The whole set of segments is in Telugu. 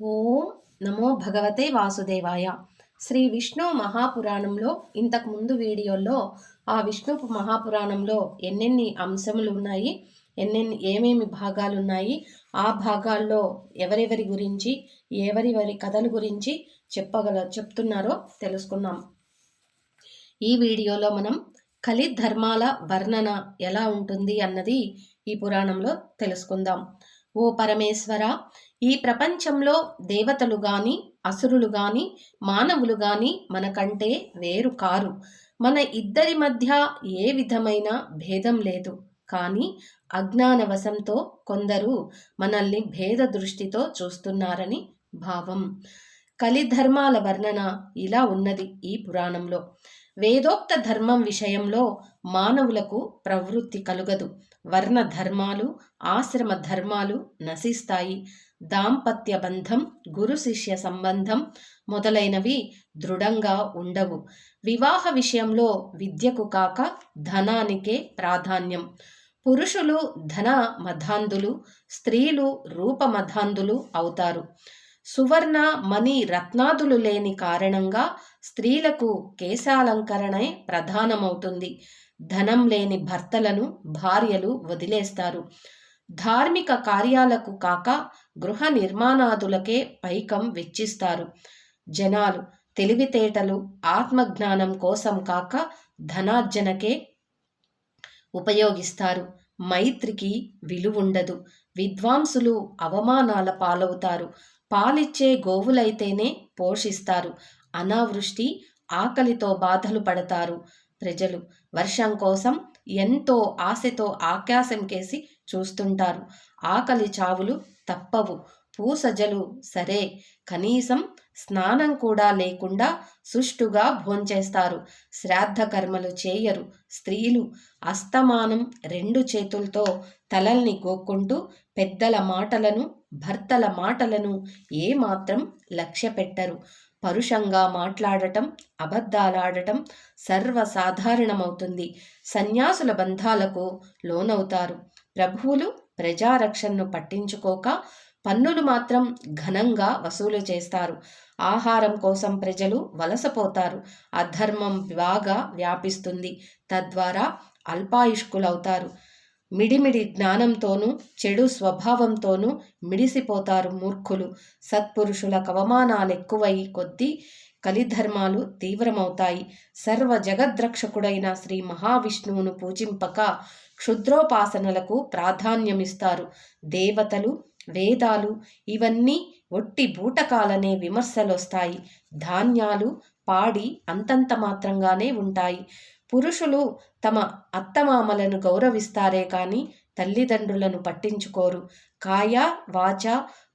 ఓం నమో భగవతే వాసుదేవాయ. శ్రీ విష్ణు మహాపురాణంలో ఇంతకు ముందు వీడియోలో ఆ విష్ణు మహాపురాణంలో ఎన్నెన్ని అంశములు ఉన్నాయి ఎన్నెన్ని ఏమేమి భాగాలు ఉన్నాయి ఆ భాగాల్లో ఎవరెవరి గురించి ఎవరివరి కథల గురించి చెప్పగల చెప్తున్నారో తెలుసుకున్నాం ఈ వీడియోలో మనం కలి ధర్మాల వర్ణన ఎలా ఉంటుంది అన్నది ఈ పురాణంలో తెలుసుకుందాం. ఓ పరమేశ్వర ఈ ప్రపంచంలో దేవతలు గాని అసురులు గాని మానవులు గాని మనకంటే వేరు కారు. మన ఇద్దరి మధ్య ఏ విధమైన భేదం లేదు. కానీ అజ్ఞానవశంతో కొందరు మనల్ని భేద దృష్టితో చూస్తున్నారని భావం. కలిధర్మాల వర్ణన ఇలా ఉన్నది ఈ పురాణంలో. వేదోక్త ధర్మం విషయంలో మానవులకు ప్రవృత్తి కలుగదు. వర్ణ ధర్మాలు ఆశ్రమ ధర్మాలు నశిస్తాయి. దాంపత్య బంధం గురు శిష్య సంబంధం మొదలైనవి దృఢంగా ఉండవు. వివాహ విషయంలో విద్యకు కాక ధనానికే ప్రాధాన్యం. పురుషులు ధన మధాంధులు స్త్రీలు రూపమధాంధులు అవుతారు. సువర్ణ మణి రత్నాదులు లేని కారణంగా స్త్రీలకు కేశాలంకరణే ప్రధానమవుతుంది. ధనం లేని భర్తలను భార్యలు వదిలేస్తారు. ధార్మిక కార్యాలకు కాక గృహ నిర్మాణాదులకే పైకం వెచ్చిస్తారు. జనాలు తెలివితేటలు ఆత్మజ్ఞానం కోసం కాక ధనార్జనకే ఉపయోగిస్తారు. మైత్రికి విలువుండదు. విద్వాంసులు అవమానాల పాలవుతారు. పాలిచ్చే గోవులైతేనే పోషిస్తారు. అనావృష్టి ఆకలితో బాధలు పడతారు. ప్రజలు వర్షం కోసం ఎంతో ఆశతో ఆకాశం కేసి చూస్తుంటారు. ఆకలి చావులు తప్పవు. పూసజలు. సరే కనీసం స్నానం కూడా లేకుండా సుష్టుగా భోంచేస్తారు. శ్రాద్ధ కర్మలు చేయరు. స్త్రీలు అస్తమానం రెండు చేతులతో తలల్ని గోక్కుంటూ పెద్దల మాటలను భర్తల మాటలను ఏమాత్రం లక్ష్య పెట్టరు పరుషంగా మాట్లాడటం అబద్ధాలాడటం సర్వసాధారణమవుతుంది. సన్యాసుల బంధాలకు లోనవుతారు. ప్రభువులు ప్రజారక్షణను పట్టించుకోక పన్నులు మాత్రం ఘనంగా వసూలు చేస్తారు. ఆహారం కోసం ప్రజలు వలసపోతారు. అధర్మం బాగా వ్యాపిస్తుంది. తద్వారా అల్పాయుష్కులవుతారు. మిడిమిడి జ్ఞానంతోనూ చెడు స్వభావంతోనూ మిడిసిపోతారు మూర్ఖులు. సత్పురుషుల కవమానాలెక్కువై కొద్దీ కలిధర్మాలు తీవ్రమవుతాయి. సర్వ జగద్రక్షకుడైన శ్రీ మహావిష్ణువును పూజింపక క్షుద్రోపాసనలకు ప్రాధాన్యమిస్తారు. దేవతలు వేదాలు ఇవన్నీ ఒట్టి బూటకాలనే విమర్శలొస్తాయి. ధాన్యాలు పాడి అంతంత మాత్రంగానే ఉంటాయి. పురుషులు తమ అత్తమామలను గౌరవిస్తారే కానీ తల్లిదండ్రులను పట్టించుకోరు. కాయ వాచ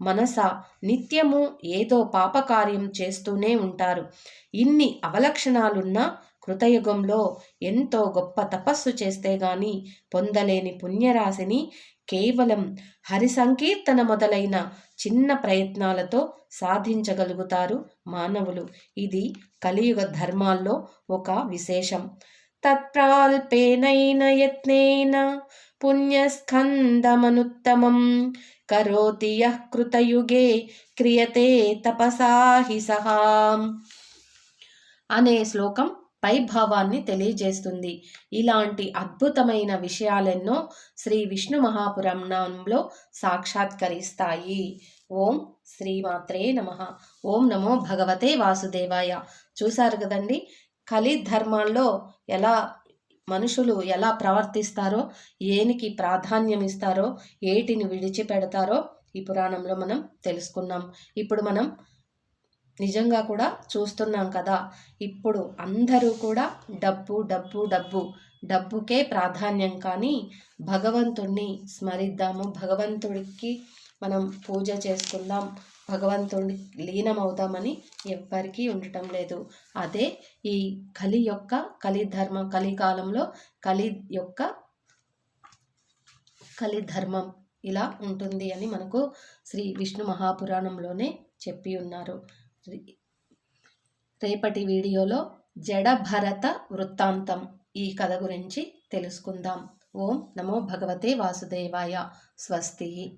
మనస నిత్యము ఏదో పాపకార్యం చేస్తూనే ఉంటారు. ఇన్ని అవలక్షణాలున్నా కృతయుగంలో ఎంతో గొప్ప తపస్సు చేస్తే గాని పొందలేని పుణ్యరాశిని కేవలం హరి సంకీర్తన మొదలైన చిన్న ప్రయత్నాలతో సాధించగలుగుతారు మానవులు. ఇది కలియుగ ధర్మాల్లో ఒక విశేషం. తత్ప్రాల్పేనైన యత్నేన పుణ్యస్కందమనుత్తమం కరోతి యః కృతయుగే క్రియతే తపసాహి సహా. అనే శ్లోకం పై భావాన్ని తెలియజేస్తుంది. ఇలాంటి అద్భుతమైన విషయాలెన్నో శ్రీ విష్ణు మహాపురాణంలో సాక్షాత్కరిస్తాయి. ఓం శ్రీమాత్రే నమ. ఓం నమో భగవతే వాసుదేవాయ. చూశారు కదండి? కలి ధర్మాల్లో ఎలా మనుషులు ఎలా ప్రవర్తిస్తారో ఏనికి ప్రాధాన్యం ఇస్తారో ఏటిని విడిచిపెడతారో ఈ పురాణంలో మనం తెలుసుకున్నాం. ఇప్పుడు మనం నిజంగా కూడా చూస్తున్నాం కదా. ఇప్పుడు అందరూ కూడా డబ్బు డబ్బు డబ్బు డబ్బుకే ప్రాధాన్యం కానీ భగవంతుణ్ణి స్మరిద్దాము. భగవంతుడికి మనం పూజ చేసుకుందాం. భగవంతుడి లీనమవుదామని ఎవ్వరికీ ఉండటం లేదు. అదే ఈ కలి యొక్క కలిధర్మ కలికాలంలో కలి యొక్క కలిధర్మం ఇలా ఉంటుంది అని మనకు శ్రీ విష్ణు మహాపురాణంలోనే చెప్పి ఉన్నారు. రేపటి వీడియోలో జడభరత వృత్తాంతం ఈ కథ గురించి తెలుసుకుందాం. ఓం నమో భగవతే వాసుదేవాయ. స్వస్తి.